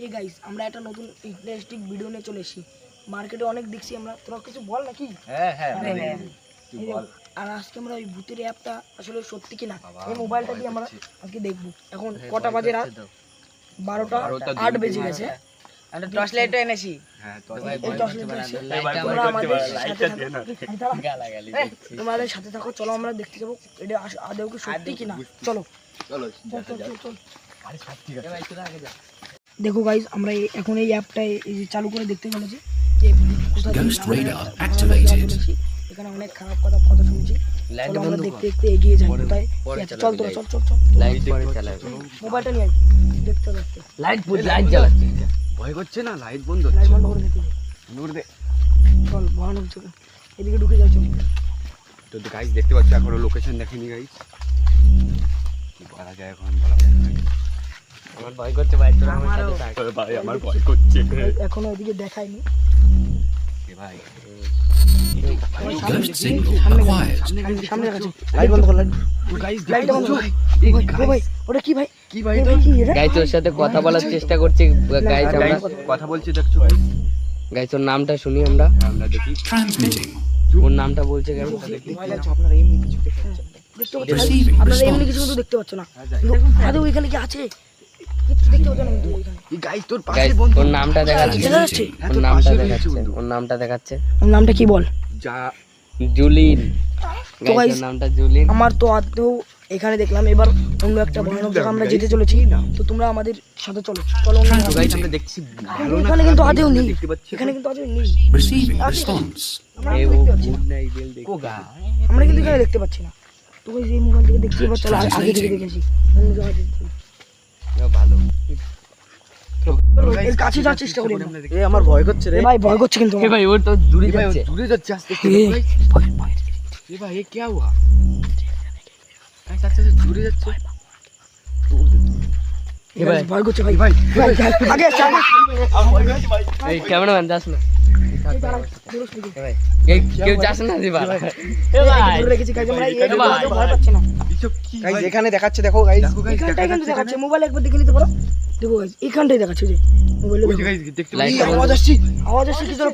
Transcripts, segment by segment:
Hey guys আমরা একটা নতুন ইন্টারেস্টিং ভিডিও নিয়ে চলে এসেছি। মার্কেটে অনেক দেখছি আমরা। তোরা কিছু বল নাকি? হ্যাঁ হ্যাঁ হ্যাঁ। হ্যাঁ। আর আজকে আমরা ওই ভূতের অ্যাপটা আসলে সত্যি কি না এই মোবাইলটা দিয়ে আমরা আজকে দেখব। এখন কটা বাজে রাত? বারোটা আট বেজে গেছে। টর্চ লাইটটা এনেছি। হ্যাঁ, তোমরা। তোমাদের সাথে থাকো চলো আমরা দেখতে যাব। এটা আস- আদৌ কি সত্যি কি না চলো। চলো, আরে সত্যি কথা। দেখো গাইজ আমরা এই- এখন এই অ্যাপটা এই যে চালু করে দেখতে চলেছি। যে চলেছি। এখানে অনেক খারাপ কথা কথা শুনছি। আমরা দেখতে কর। দেখতে এগিয়ে যাই। কোথায় চল তোরা লাইট। চল চল চল লাইট মোবাইলটা নিয়ে দেখতে দেখতে। লাইট লাইট জ্বালাচ্ছে। ভয় করছে না? লাইট বন্ধ লাইট বন্ধ করে। দে। চল ভয়ানক চোখে এদিকে ঢুকে চল। তো গাইস দেখতে পাচ্ছ এখনও লোকেশন দেখেনি গাইস কি বলা যায় এখন? বলা যায় না। আমার ভয় করছে ভাই তোরা আমার সাথে থাক। ভাই আমার ভয় করছে। এখনও ওইদিকে ওটা কি ভাই? কথা বলার চেষ্টা করছি গাইজ আমরা গাইস কথা বলছি দেখছ গাইস ওর নামটা শুনি আমরা। আমরা দেখি। ওর নামটা বলছে কেন দেখতে পাচ্ছ আপনারা এমনি কিছু দেখতে পাচ্ছ না। আদৌ এখানে কি আছে? দেখতে পাচ্ছ না তোর পাশে গাইজ বন্ধু ওর নামটা দেখাচ্ছে। দেখা যাচ্ছে ওর নামটা দেখাচ্ছে। ওর নামটা দেখাচ্ছে। ওর নামটা কি বল? যা। জুলিন। তো গাইজ নামটা জুলিন। আমার তো আদৌ এখানে দেখলাম এবার অন্য একটা ভয়ানক জায়গা আমরা যেতে চলেছি। তো তোমরা আমাদের সাথে চলো। চলো। গাইস আমরা দেখছি ভালো এখানে কিন্তু আদেও নেই। এখানে কিন্তু আদেও নেই। আমরা কিন্তু এখানে দেখতে পাচ্ছি না। তো এই মোবাইল থেকে দেখছি এবার চলো আগে থেকে দেখেছি অন্য জায়গায় যেতে চলো। ভালো চলো, এর কাছে যাওয়ার চেষ্টা করি আমরা। এ আমার ভয় করছে এ ভাই ভয় করছে কিন্তু এ আমার। ভাই ওর তো দূরে এ ভাই ও যাচ্ছে দূরে যাচ্ছে আস্তে আস্তে এ, গাইস ভয়- ভয়। এ ভাই এ क्या हुआ গাইস আস্তে আস্তে দূরে যাচ্ছে এ ভাই ভয় করছে ভাই ভাই আগে আসছে, আগে আসছে। এই ক্যামেরাম্যান যাস না এখানে দেখাচ্ছে দেখো দেখাচ্ছে, মোবাইল একবার দেখে নিতে পারো দেখো দেখাচ্ছে আওয়াজ আসছি আওয়াজ আসছে কি চল,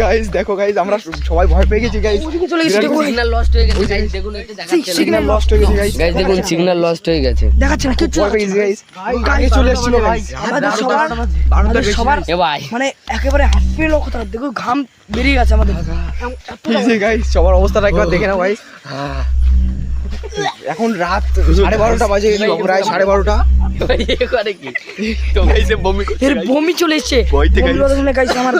গাইজ দেখো গাইজ আমরা সবাই ভয় পেয়ে গেছি গাইজ ওদিকে চলে গেছি, সিগন্যাল লস্ট হয়ে গেছে গাইস দেখুন দেখাচ্ছে। সিগন্যাল লস্ট হয়ে গেছি গাইজ গাইস দেখুন সিগন্যাল লস্ট হয়ে গেছে। দেখাচ্ছে না কিচ্ছু ভয় পেয়ে গেছি গাইজ Guys, চলে এসেছিল গাইজ আমাদের সবার আমাদের সবার এ ভাই। মানে একেবারে হাফে লোকটা দেখো ঘাম বেরিয়ে গেছে আমাদের। এই যে গাইজ সবার অবস্থাটা একবার দেখে নাও গাইজ এখন রাত সাড়ে বারোটা বাজে প্রায় সাড়ে বারোটা। ভাই এ করে কি? তো গাইস বমি এর বমি চলে এসছে। আমার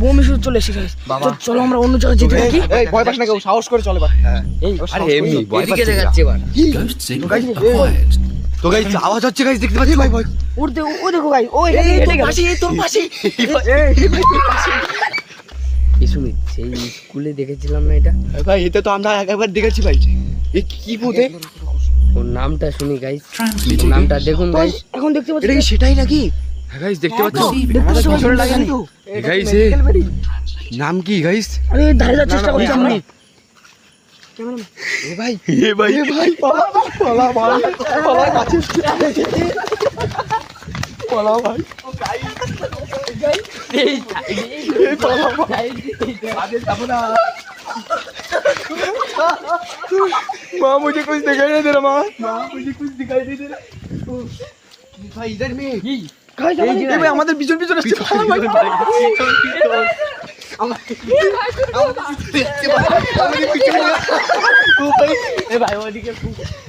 বমি শুরু চলে এসেছে। guys। তো চলো আমরা অন্য জায়গায় যেতে থাকি। এই ভয় পাস না কেউ সাহস করে চলে এবার এই আরে এমনি ভয় এবার। signal acquired. তো গাইস আওয়াজ হচ্ছে গাইস দেখতে পাচ্ছি ভাই ভয়। উঠতে ও দেখো গাই ও এখানে হেঁটে গেল। তোর পাশে এই সুমিত সেই স্কুলে দেখেছিলাম না এটা? ভাই এতে তো আমরা একবার দেখেছি ভাই এ কি ভূতে ওর নামটা শুনি গাইস নামটা দেখুন গাইস এখন দেখতে পাচ্ছি এটা কি সেটাই নাকি? হ্যাঁ গাইস দেখতে পাচ্ছ Receiving আমাদের response. পিছনে লাগেনি তো গাইস এ নাম কি গাইস আরে ধারে যাওয়ার চেষ্টা করছি আমরা ক্যামেরাম্যান এ ভাই এ ভাই এ ভাই পালা পালা ভাই পালা কাছে পালা ভাই এই পালা ভাই माँ मुझे कुछ दिखाई नहीं दे रहा माँ माँ मुझे कुछ दिखाई नहीं दे रहा भाई इधर में গাইস এই ভাই আমাদের পিছন পিছন আসছে। পালা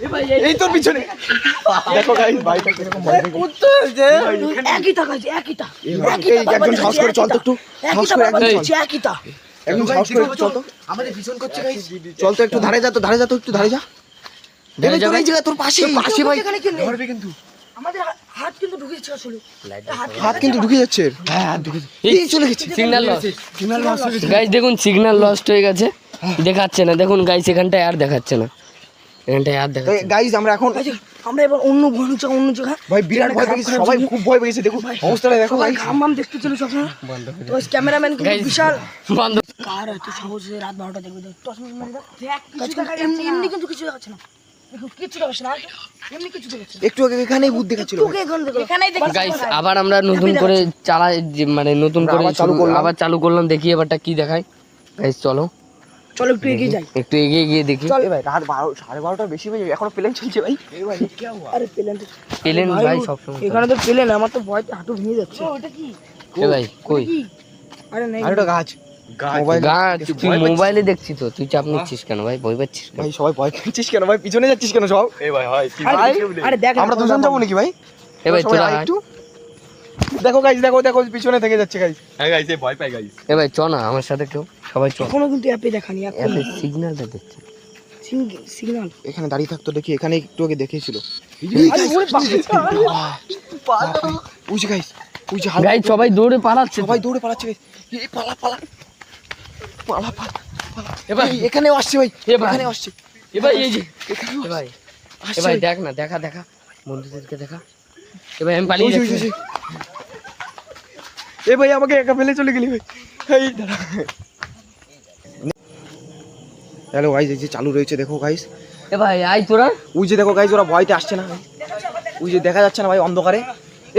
ভাই এই তোর পিছনে। দেখো গাইস ভাইটা কীরকম ভয় একই তা একই তা একজন সাহস করে চল তো একটু। সাহস করে একজন একই তা একজন সাহস করে চল তো। আমাদের পিছন করছে গাইস চল তো একটু ধারে যা তো ধারে যা তো একটু ধারে যা। ধারে যা তোর এই জায়গা তোর পাশে পাশে ভাই? ধরবে কিন্তু। আমাদের হাত কিন্তু ঢুকেছে আসলে। হাত হাত কিন্তু ঢুকে যাচ্ছে। হ্যাঁ হাত ঢুকে এই চলে গেছে। Signal lost signal loss guys দেখুন সিগন্যাল লস্ট হয়ে গেছে। দেখাচ্ছে না। দেখুন গাইস এখানটায় আর দেখাচ্ছে না। এখানটায় আর দেখাচ্ছে না। গাইজ আমরা এখন গাইস, আমরা এবার অন্য জায়গা অন্য জায়গা। ভাই বিরাট ভয় পেয়েছি সবাই খুব ভয় পেয়েছে দেখো অবস্থাটা দেখো ভাই ঘাম ঘাম দেখতে চলে সব তো ক্যামেরাম্যান কিন্তু বিশাল। বন্ধ কার এত সাহস রাত বারোটা দেখবে? টস মেরে মেরে দেখ গাছ কিন্তু এমনি এমনি কিন্তু কিছু দেখাচ্ছে না। একটু আগে এখানেই বুদ্ধ গাইস আবার আমরা নতুন করে চালাই যে- মানে নতুন করে আবার চালু করলাম। আবার চালু করলাম দেখি এবারটা কি দেখায়। গাইস চলো। চলো একটু এগিয়ে যাই। একটু এগিয়ে গিয়ে দেখি। চল। ভাই রাত বারো সাড়ে বারোটার বেশি বাজে এখনও প্লেন চলছে ভাই। আরে প্লেন পেলেন ভাই সবসময় এখানে তো প্লেন আমার তো ভয় হাঁটু ভেঙে যাচ্ছে। ওটা কি? এ ভাই কই? আরে নেই। আর একটা গাছ। মোবাইল গাছ তুই মোবাইলে দেখছিস তো তুই চাপ নিচ্ছিস কেন? ভাই ভয় পাচ্ছিস ভাই সবাই ভয় পাচ্ছিস কেন? ভাই পিছনে যাচ্ছিস কেন সব? এই ভাই ভাই আরে দেখ আমরা দুজন যাব নাকি ভাই? এ ভাই তোরা। একটু। দেখো গাইস দেখো দেখো পিছনে থেকে যাচ্ছে গাইস হ্যাঁ গাইস এই ভয় পাই গাইস এ ভাই চ না আমার সাথে কেউ সবাই চল এখনও কিন্তু অ্যাপে দেখানি সিগন্যালটা দেখছি সিগন্যাল এখানে দাঁড়িয়ে থাকতো দেখি এখানে একটু আগে গাইস গাইস সবাই দৌড়ে পালাচ্ছে। সবাই দৌড়ে পালাচ্ছে। এই পালা পালা। পালা পালা এখানেও আসছে ভাই। এখানে আসছে। এ ভাই এই যে। ভাই এ ভাই দেখ না দেখা দেখা। বন্ধুদেরকে দেখা। এ ভাই আমি পালিয়ে যাচ্ছি। এ ভাই আমাকে একা ফেলে চলে গেলি ভাই। এই দাঁড়া। হ্যালো গাইস এই যে চালু রয়েছে দেখো গাইস এ ভাই আই তোরা। ওই যে দেখো গাইস ওরা ভয়তে আসছে না ওই যে দেখা যাচ্ছে না ভাই অন্ধকারে।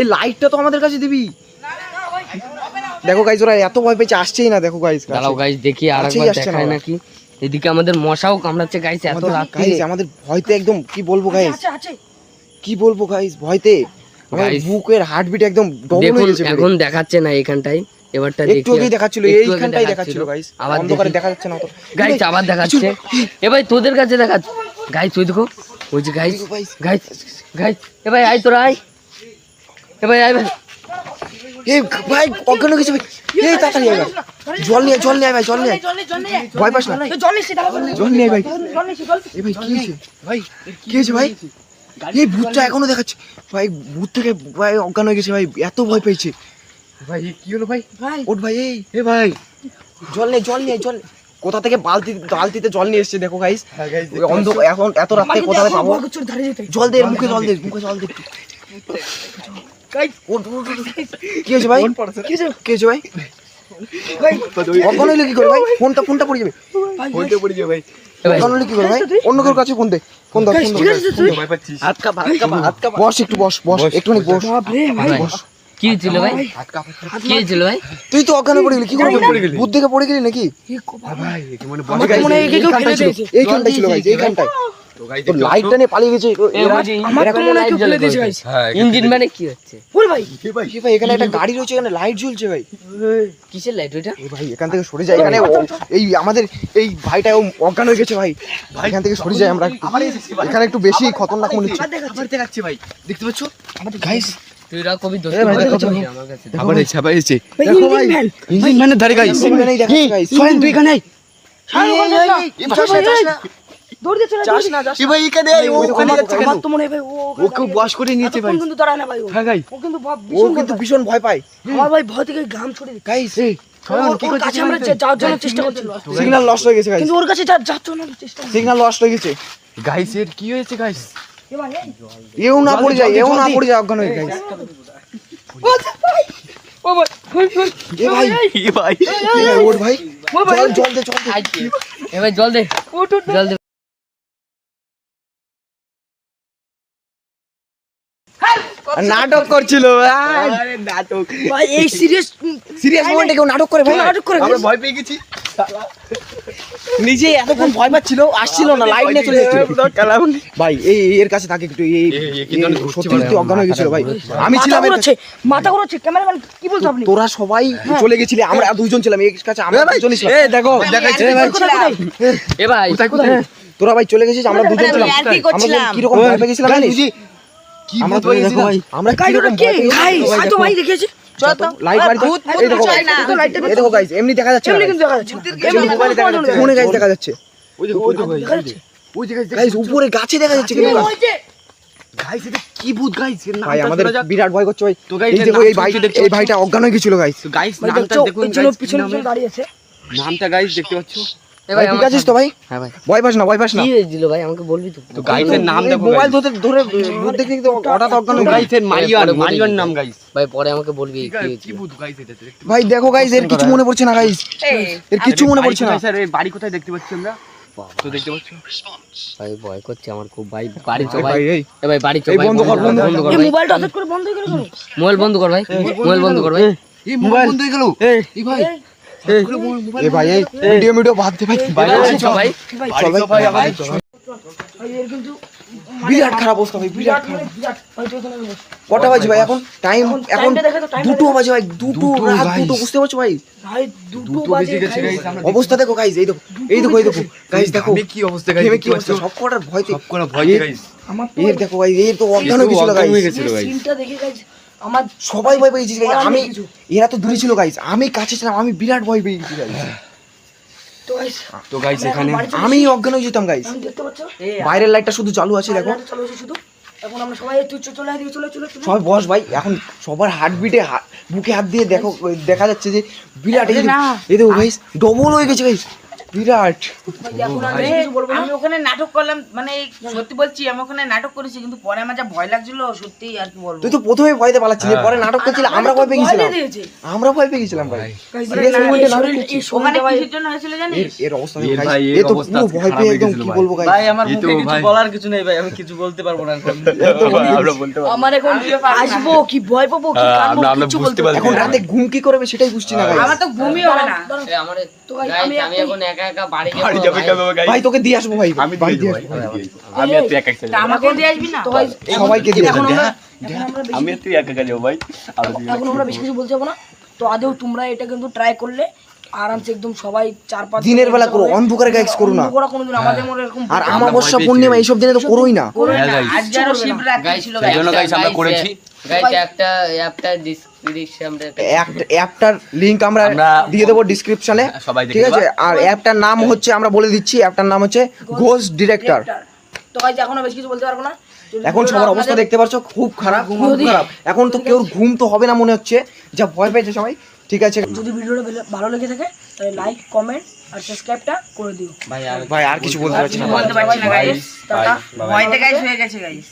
এই লাইটটা তো আমাদের কাছে দিবি। দেখো গাইস ওরা এত ভয় পেয়েছে আসছেই না দেখো গাইস দাঁড়াও গাইস দেখি আর একবার আসছে দেখায় নাকি। এদিকে আমাদের মশাও কামড়াচ্ছে গাইস এত গাইস আমাদের ভয়তে একদম কি বলব আছে কি বলব গাইস ভয়তে। আমার বুকের হার্টবিট একদম ডবল দেখুন হয়ে গেছে এখন দেখাচ্ছে না এখানটায় এবারটা দেখি একটু আগেই দেখাচ্ছিল এইখানটাই দেখাচ্ছিল। গাইস আবার অন্ধকারে দেখি। যাচ্ছে না তো গাইস আবার দেখাচ্ছে। এ ভাই তোদের কাছে দেখাচ্ছে গাইস তুই দেখো ওই যে গাইস guys। গাইস গাইস এ ভাই আয় তোরা আয়। এ ভাই আয় ভাই। এই ভাই অজ্ঞান হয়ে গেছে ভাই। এই তাড়াতাড়ি আয় ভাই। জল নিয়ে জল নিয়ে ভাই জল নিয়ে ভয় পাস না। জল নিয়ে ভাই। এই ভাই কি হয়েছে? ভাই কি হয়েছে ভাই? এই ভূতটা এখনও দেখাচ্ছে। ভাই ভূত থেকে ভাই অজ্ঞান হয়ে গেছে ভাই। এত ভয় পেয়েছে। ভাই কি হলো ভাই? ভাই। ওঠ ভাই এই। এ ভাই। জল নে জল নিয়ে জল নে। কোথা থেকে বালতি বালতিতে জল নিয়ে এসেছে দেখো গাইস অন্ধ এখন এত রাত্রে কোথায় পাবো? জল দে মুখে জল দে মুখে জল দে। একটু। গাইস ওঠ, ওঠ, ওঠ, ওঠ। কি হয়েছে ভাই? কি হয়েছে? কি হয়েছে ভাই? ভাই অজ্ঞান হইলে কি করে ভাই? ফোনটা ফোনটা পড়ে যাবে। ভাই পড়ে যাবে ভাই। অজ্ঞান হলে কি করে ভাই? অন্য কারোর কাছে ফোন দে ফোন ধর ফোন ঠিক ধর তুই। পাচ্ছিস। হাত কাপা হাত কাপা হাত কাপা। বস একটু বস বস একটুখানি বস। বাপ ভাই। ভাই কি হয়েছিল ভাই? কি হয়েছিল ভাই? তুই তো অজ্ঞান পড়ে গেলি কি করে পড়ে গেলি? ভূত দেখে পড়ে গেলি নাকি? ভাই মনে ছিল। ভাই এইখানটায় তো লাইটটা নিয়ে পালিয়ে গেছে মনে হয় হ্যাঁ ইঞ্জিন মানে কি হচ্ছে ওরে ভাই ভাই এখানে একটা গাড়ি রয়েছে এখানে লাইট জ্বলছে ভাই কিসের লাইট ওইটা ভাই এখান থেকে সরে যাই এখানে এই আমাদের এই ভাইটা অজ্ঞান হয়ে গেছে ভাই এখান থেকে সরে যাই আমরা একটু। এখানে একটু বেশি খতরনাক মনে হচ্ছে আবার ভাই দেখতে পাচ্ছ গাইস আবার দেখো ইঞ্জিন ভাই। ইঞ্জিন ম্যানের ধারে গাইস তুই এখানে দৌড় দিয়ে চলে যাস না যাস ভাই এখানে ও ওখানে যাচ্ছে কেন? তো মনে ভাই ও ও কেউ করে নিয়েছে ভাই। কিন্তু দাঁড়ায় না ভাই হ্যাঁ গাই ও কিন্তু ও কিন্তু ভীষণ ভয় পায়। আমার ভাই ভয় থেকে ঘাম ছড়ে দিচ্ছে। গাইস ওর- ওর কাছে আমরা যা- যাওয়ার জন্য চেষ্টা করছি সিগন্যাল লস্ট হয়ে গেছে কিন্তু ওর কাছে যা যাচ্ছ না চেষ্টা করছি সিগন্যাল লস্ট হয়ে গেছে। গাইসের কি হয়েছে গাইস এ ভাই এই। এও না পড়ে যায় এও না পড়ে যায় অজ্ঞান হয়ে গাইস ও ভাই এ ভাই এ ভাই। ওর ভাই। জল জল দে জল দে। এ ভাই জল দে উঠ উঠ। জল দে নাটক করছিল আরে নাটক। ভাই এই সিরিয়াস সিরিয়াস মোমেন্টে কেউ নাটক করে? ভাই নাটক করে? আমরা ভয় পেয়ে গেছি। নিজে এতক্ষণ ভয় পাচ্ছিল আসছিল না লাইট নিয়ে চলে যাচ্ছিল ভাই এই এই এর কাছে থাকে একটু এই এই- এই সত্যি সত্যি অজ্ঞান হয়ে গেছিল ভাই। আমি ছিলাম মাথা ঘুরছে ক্যামেরাম্যান কি বলছো আপনি? তোরা সবাই চলে গেছিলি আমরা দুইজন ছিলাম এর কাছে আমরা দুজনই ছিলাম। এ দেখো দেখাচ্ছে। কোথায় কোথায় এ ভাই। তোরা ভাই চলে গেছিস আমরা দুজন ছিলাম। আমরা কি রকম ভয় পেয়ে গেছিলাম জানিস? কি আমরা তো ভাই আমরা কি? রকম কে ভাই গেছিলাম, তো ভাই দেখেছি লাইট বাড়ি এই দেখো ভাই তো লাইটটা এই দেখো গাইস এমনি দেখা যাচ্ছে এমনি কিন্তু দেখা যাচ্ছে। এমনি মোবাইলে দেখা যাচ্ছে। ফোনে গাইস দেখা যাচ্ছে। ওই দেখো ওই দেখো ওই যে গাইস গাইস উপরে গাছে দেখা যাচ্ছে কিন্তু গাইস এটা কি ভূত গাইস এর ভাই আমাদের বিরাট ভয় করছে ভাই। তো এই দেখো এই ভাই শুনতে এই ভাইটা অজ্ঞান হয়ে গাইস গাইস নামটা দেখুন কি পিছনে নামে? পিছনে দাঁড়িয়ে আছে। নামটা গাইস দেখতে পাচ্ছ? ভাই ভাই ঠিক আছিস তো ভাই? হ্যাঁ ভাই। ভয় পাস না ভয় পাস না। কি হয়েছিল ভাই আমাকে বলবি তো। তো গাইসের নাম দেখো মোবাইল ধরে ধরে ভূত দেখে দেখে হঠাৎ অজ্ঞান গাইসের মারিয়ান দিবি। নাম গাইস। ভাই পরে আমাকে বলবি কি কি ভূত গাইস এটা ভাই দেখো গাইস এর কিছু মনে পড়ছে না গাইস। এর কিছু মনে পড়ছে না। স্যার এই বাড়ি কোথায় দেখতে পাচ্ছি আমরা? তো দেখতে পাচ্ছ। ভাই ভয় করছে আমার খুব ভাই বাড়ি চো ভাই ভাই। এ ভাই বাড়ি চো ভাই বন্ধ কর, বন্ধ কর। কর। মোবাইলটা হঠাৎ করে বন্ধ হয়ে মোবাইল বন্ধ কর ভাই মোবাইল বন্ধ কর ভাই। এই মোবাইল বন্ধ হয়ে গেল। এই ভাই এ ভাই এই ভিডিও ভিডিও বাদ দে ভাই ভাই ভাই ভাই ভাই আমাদের ভাই এর কিন্তু বিরাট খারাপ অবস্থা ভাই বিরাট মানে। কটা বাজে ভাই এখন? টাইম এখন দুটো বাজে ভাই দুটো রাত দুটো বুঝতে পারছ ভাই? ভাই দুটো বাজে অবস্থা দেখো গাইস এই দেখো এই দেখো এই দেখো। গাইস দেখো। কি অবস্থা ভেবে কি অবস্থা? সব কটার ভয়তে সব আমার এর দেখো ভাই এর তো অজ্ঞান হয়ে গেছিল হয়ে সিনটা দেখে আমার সবাই ভয় পেয়েছিস গাইস আমি এরা তো দূরে ছিল গাইস আমি কাছে ছিলাম আমি বিরাট ভয় পেয়েছি গাইস তো গাইস এখানে আমি অজ্ঞান হয়ে যেতাম পাচ্ছ? বাইরের লাইটটা শুধু চালু আছে দেখো। লাইটটা চালু আছে শুধু। এখন আমরা সবাই চলে চলে চলে চলে। সবাই বস ভাই। এখন সবার হার্টবিটে বুকে হাত দিয়ে দেখো দেখা যাচ্ছে যে বিরাট এই দেখো গাইস ডবল হয়ে গেছে গাইস বিরাট। ভাই এখন আর বেশি কিছু বলব না। আমি ওখানে নাটক করলাম মানে সত্যি বলছি আমি ওখানে নাটক করেছি কিন্তু পরে আমার যা ভয় লাগছিল সত্যি আর কি বলব। তুই তো প্রথমে ভয়তে পালাচ্ছিলি পরে নাটক করছিলি আমরা ভয় পেয়ে গেছিলাম আমরা ভয় পেয়ে গেছিলাম ভাই গাইস Serious moment এ নাটক এই করছিস। ওখানে কিসের জন্য হয়েছিল জানিস? এর এর অবস্থা এর দেখো guys, ভাই, এ তো পুরো ভয় পেয়ে একদম কি বলব ভাই। আমার মুখে কিছু বলার কিছু নেই ভাই আমি কিছু বলতে পারব না। এখন আমরা বলতে পারব আমার এখন আসব কি ভয় পাবো কি হ্যাঁ, কিছু বলতে এখন না। রাতে ঘুম কি করবে সেটাই বুঝছি না গাইস আমার তো ঘুমই হবে না। আমার তো আমি আমি এখন একা একা বাড়ি বাড়ি যাবে ভাই। কেন ভাই? তোকে দিয়ে আসব ভাই। আমি ভাই দিয়ে দিয়ে আসব। আমি দিয়ে দেবো। আমি আর তুই একা একা আমাকে দিয়ে আসবি না? তো guys, সবাইকে দিয়ে এখন আসব। আমরা বেশি- আমি আর তুই একা একা যাব ভাই। এখন আমরা বেশি কিছু বলতে যাব না? তো আদেও তোমরা এটা কিন্তু ট্রাই করলে আরামসে একদম সবাই চার পাঁচ দিনের বেলা করো, অন্ধকারে guys করো না। কোনোদিন আমাদের মনে এরকম আর আমরা আমাবস্যা পূর্ণিমা। এইসব দিনে তো করোই না। হ্যাঁ, আরও শিবরাত্রি গাইস ছিল আমরা করেছি। গাইস একটা ডিসক্রিপশনে অ্যাপটার লিংক আমরা দিয়ে দেবো ডিসক্রিপশনে হ্যাঁ, সবাই ঠিক আছে? আর অ্যাপটার নাম হচ্ছে আমরা বলে দিচ্ছি অ্যাপটার নাম হচ্ছে ঘোষ ডিরেক্টর তো এখন বেশি কিছু বলতে পারব না। এখন সবার অবস্থা দেখতে পাচ্ছ খুব খারাপ খুব খারাপ। এখন তো কেউ ঘুম তো হবে না মনে হচ্ছে যা ভয় পেয়েছে সবাই। ঠিক আছে? যদি ভিডিওটা ভালো- ভালো লেগে থাকে তাহলে লাইক কমেন্ট আর সাবস্ক্রাইবটা করে দিও। ভাই আর ভাই আর কিছু বলতে পারছি না। বলতে পারছি না গাইস টাটা। ভয়তে গাইস হয়ে গেছে গাইস